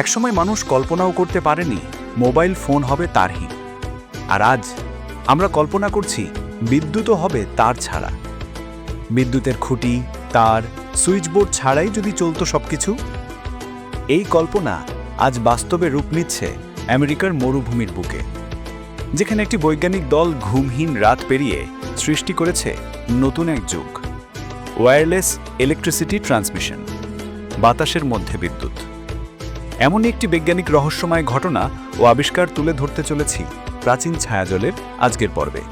একসময় মানুষ কল্পনাও করতে পারেনি মোবাইল ফোন হবে তারহীন আর আজ আমরা কল্পনা করছি বিদ্যুৎও হবে তার ছাড়া। বিদ্যুতের খুঁটি, তার, সুইচবোর্ড ছাড়াই যদি চলতো সবকিছু? এই কল্পনা আজ বাস্তবে রূপ নিচ্ছে আমেরিকার মরুভূমির বুকে, যেখানে একটি বৈজ্ঞানিক দল ঘুমহীন রাত পেরিয়ে সৃষ্টি করেছে নতুন এক যুগ, ওয়্যারলেস ইলেকট্রিসিটি ট্রান্সমিশন, বাতাসের মধ্যে বিদ্যুৎ। এমনই একটি বৈজ্ঞানিক রহস্যময় ঘটনা ও আবিষ্কার তুলে ধরতে চলেছি প্রাচীন ছায়াজলের আজকের পর্বে।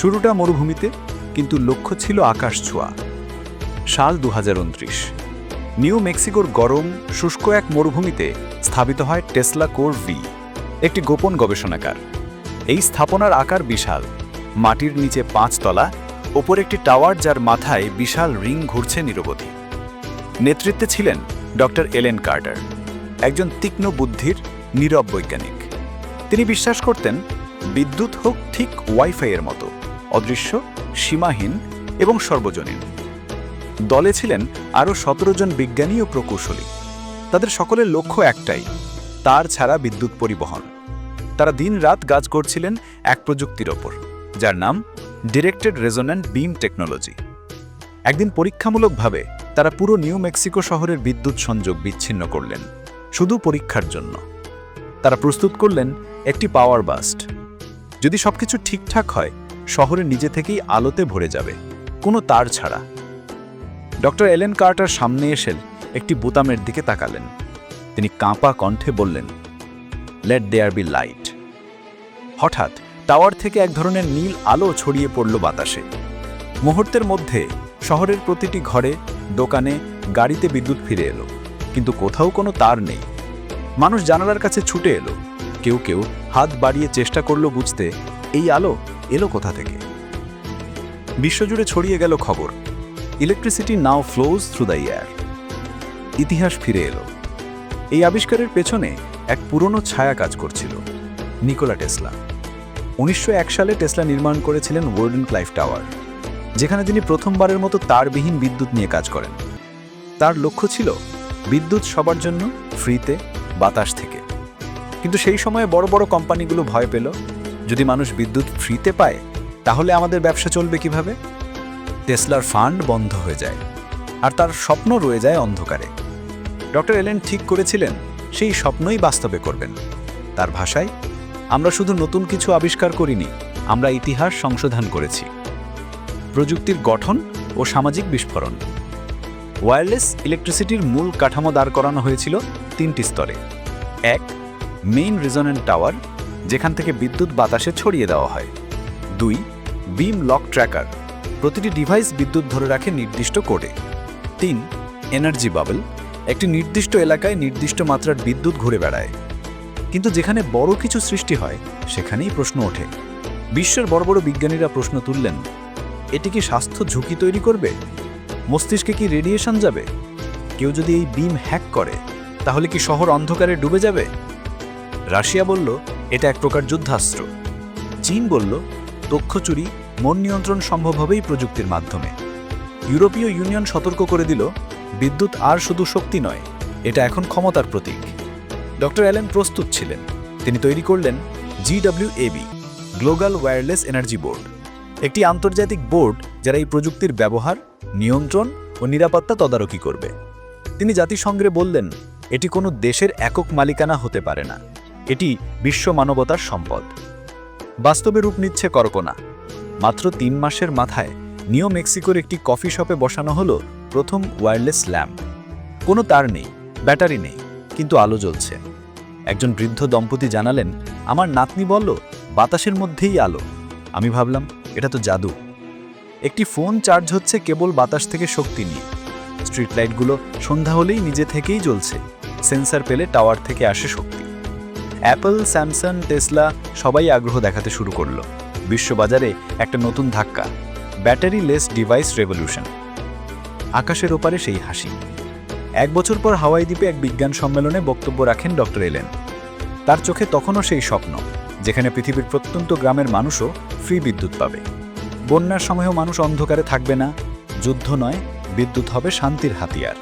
শুরুটা মরুভূমিতে, কিন্তু লক্ষ্য ছিল আকাশ ছোঁয়া। সাল দু হাজার উনত্রিশ নিউ মেক্সিকোর গরম, শুষ্ক এক মরুভূমিতে স্থাপিত হয় টেসলা কোর ভি, একটি গোপন গবেষণাগার। এই স্থাপনার আকার বিশাল। মাটির নিচে পাঁচ তলা, ওপর একটি টাওয়ার যার মাথায় বিশাল রিং ঘুরছে নিরবধি। নেতৃত্বে ছিলেন ডক্টর এলেন কার্টার, একজন তীক্ষ্ণ বুদ্ধির, নীরব বৈজ্ঞানিক। তিনি বিশ্বাস করতেন, বিদ্যুৎ হোক ঠিক ওয়াইফাইয়ের মতো, অদৃশ্য, সীমাহীন এবং সর্বজনীন। দলে ছিলেন আরও সতেরো জন বিজ্ঞানী ও প্রকৌশলী। তাদের সকলের লক্ষ্য একটাই, তার ছাড়া বিদ্যুৎ পরিবহন। তারা দিন রাত কাজ করছিলেন এক প্রযুক্তির ওপর। যার নাম ডিরেক্টেড রেজোন্যান্ট বিম টেকনোলজি একদিন পরীক্ষামূলকভাবে তারা পুরো নিউ মেক্সিকো শহরের বিদ্যুৎ সংযোগ বিচ্ছিন্ন করলেন, শুধু পরীক্ষার জন্য। তারা প্রস্তুত করলেন একটি পাওয়ার বাস্ট যদি সবকিছু ঠিকঠাক হয়, শহরে নিজে থেকেই আলোতে ভরে যাবে, কোনো তার ছাড়া। ডক্টর এলেন কার্টার সামনে এসে একটি বোতামের দিকে তাকালেন। তিনি কাঁপা কণ্ঠে বললেন লেট দেয়ার বি লাইট হঠাৎ টাওয়ার থেকে এক ধরনের নীল আলো ছড়িয়ে পড়ল বাতাসে। মুহূর্তের মধ্যে শহরের প্রতিটি ঘরে, দোকানে, গাড়িতে বিদ্যুৎ ফিরে এলো। কিন্তু কোথাও কোনো তার নেই। মানুষ জানালার কাছে ছুটে এলো। কেউ কেউ হাত বাড়িয়ে চেষ্টা করল বুঝতে, এই আলো এলো কোথা থেকে? বিশ্বজুড়ে ছড়িয়ে গেল খবর। Electricity now flows through the air. ইতিহাস ফিরে এলো। এই আবিষ্কারের পেছনে এক পুরনো ছায়া কাজ করছিল, নিকোলা টেসলা। উনিশশো এক সালে টেসলা নির্মাণ করেছিলেন ওয়ার্ডেন ক্লাইফ টাওয়ার যেখানে তিনি প্রথমবারের মতো তারবিহীন বিদ্যুৎ নিয়ে কাজ করেন। তার লক্ষ্য ছিল বিদ্যুৎ সবার জন্য ফ্রিতে বাতাস থেকে। কিন্তু সেই সময়ে বড় বড় কোম্পানিগুলো ভয় পেল। যদি মানুষ বিদ্যুৎ ফ্রিতে পায়, তাহলে আমাদের ব্যবসা চলবে কীভাবে? টেসলার ফান্ড বন্ধ হয়ে যায়, আর তার স্বপ্ন রয়ে যায় অন্ধকারে। ডক্টর এলেন ঠিক করেছিলেন, সেই স্বপ্নই বাস্তবে করবেন। তার ভাষায় আমরা শুধু নতুন কিছু আবিষ্কার করিনি, আমরা ইতিহাস সংশোধন করেছি। প্রযুক্তির গঠন ও সামাজিক বিস্ফোরণ। ওয়্যারলেস ইলেকট্রিসিটির মূল কাঠামো দাঁড় করানো হয়েছিল তিনটি স্তরে। এক, মেইন রিজনেন্ট টাওয়ার, যেখান থেকে বিদ্যুৎ বাতাসে ছড়িয়ে দেওয়া হয়। দুই, বিম লক ট্র্যাকার, প্রতিটি ডিভাইস বিদ্যুৎ ধরে রাখে নির্দিষ্ট কোডে। তিন, এনার্জি বাবল, একটি নির্দিষ্ট এলাকায় নির্দিষ্ট মাত্রার বিদ্যুৎ ঘুরে বেড়ায়। কিন্তু যেখানে বড় কিছু সৃষ্টি হয়, সেখানেই প্রশ্ন ওঠে। বিশ্বের বড় বড় বিজ্ঞানীরা প্রশ্ন তুললেন, এটি কি স্বাস্থ্য ঝুঁকি তৈরি করবে? মস্তিষ্কে কি রেডিয়েশন যাবে? কেউ যদি এই বিম হ্যাক করে, তাহলে কি শহর অন্ধকারে ডুবে যাবে? রাশিয়া বলল, এটা এক প্রকার যুদ্ধাস্ত্র। চীন বলল তথ্য চুরি, মন নিয়ন্ত্রণ সম্ভব হবেই প্রযুক্তির মাধ্যমে। ইউরোপীয় ইউনিয়ন সতর্ক করে দিল, বিদ্যুৎ আর শুধু শক্তি নয়, এটা এখন ক্ষমতার প্রতীক। ডক্টর অ্যালেন প্রস্তুত ছিলেন। তিনি তৈরি করলেন GWAB global wireless energy board. একটি আন্তর্জাতিক বোর্ড যারা এই প্রযুক্তির ব্যবহার, নিয়ন্ত্রণ ও নিরাপত্তা তদারকি করবে। তিনি জাতিসংঘে বললেন, এটি কোনো দেশের একক মালিকানা হতে পারে না। এটি বিশ্ব মানবতার সম্পদ। বাস্তবে রূপ নিচ্ছে করকোনা। মাত্র তিন মাসের মাথায় নিউ মেক্সিকোর একটি কফি শপে বসানো হলো প্রথম ওয়্যারলেস ল্যাম্প। কোনো তার নেই, ব্যাটারি নেই, কিন্তু আলো জ্বলছে। একজন বৃদ্ধ দম্পতি জানালেন, আমার নাতনি বলল, বাতাসের মধ্যেই আলো। আমি ভাবলাম, এটা তো জাদু। একটি ফোন চার্জ হচ্ছে কেবল বাতাস থেকে শক্তি নিয়ে। স্ট্রিট লাইটগুলো সন্ধ্যা হলেই নিজে থেকেই জ্বলছে। সেন্সার পেলে টাওয়ার থেকে আসে শক্তি। অ্যাপল, স্যামসাং, টেসলা সবাই আগ্রহ দেখাতে শুরু করল। বিশ্ববাজারে একটা নতুন ধাক্কা। Battery less device revolution. আকাশের ওপারে সেই হাসি। এক বছর পর হাওয়াই দ্বীপে এক বিজ্ঞান সম্মেলনে বক্তব্য রাখেন ডক্টর এলেন। তার চোখে তখনও সেই স্বপ্ন, যেখানে পৃথিবীর প্রত্যন্ত গ্রামের মানুষও ফ্রি বিদ্যুৎ পাবে। বন্যার সময়ও মানুষ অন্ধকারে থাকবে না, যুদ্ধ নয়, বিদ্যুৎ হবে শান্তির হাতিয়ার।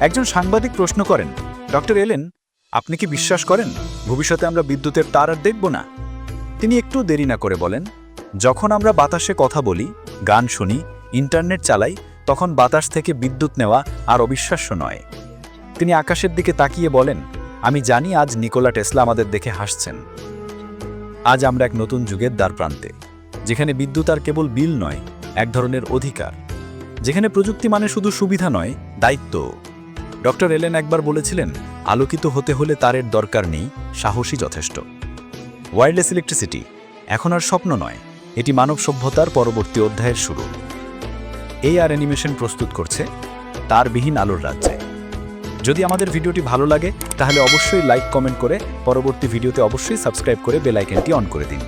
একজন সাংবাদিক প্রশ্ন করেন, ডক্টর এলেন, আপনি কি বিশ্বাস করেন ভবিষ্যতে আমরা বিদ্যুতের তার আর দেখব না? তিনি একটু দেরি না করে বলেন, যখন আমরা বাতাসে কথা বলি, গান শুনি, ইন্টারনেট চালাই তখন বাতাস থেকে বিদ্যুৎ নেওয়া আর অবিশ্বাস্য নয়। তিনি আকাশের দিকে তাকিয়ে বলেন, আমি জানি আজ নিকোলা টেসলা আমাদের দেখে হাসছেন। আজ আমরা এক নতুন যুগের দ্বার প্রান্তে, যেখানে বিদ্যুৎ আর কেবল বিল নয়, এক ধরনের অধিকার। যেখানে প্রযুক্তি মানে শুধু সুবিধা নয়, দায়িত্ব। ডক্টর এলেন একবার বলেছিলেন, আলোকিত হতে হলে তারের দরকার নেই সাহসী যথেষ্ট। ওয়্যারলেস ইলেকট্রিসিটি এখন আর স্বপ্ন নয়, এটি মানব সভ্যতার পরবর্তী অধ্যায়ের শুরু। এই আর অ্যানিমেশন প্রস্তুত করছে তার বিহীন আলোর রাজ্যে। যদি আমাদের ভিডিওটি ভালো লাগে, তাহলে অবশ্যই লাইক কমেন্ট করে পরবর্তী ভিডিওতে অবশ্যই সাবস্ক্রাইব করে বেলাইকেনটি অন করে দিন।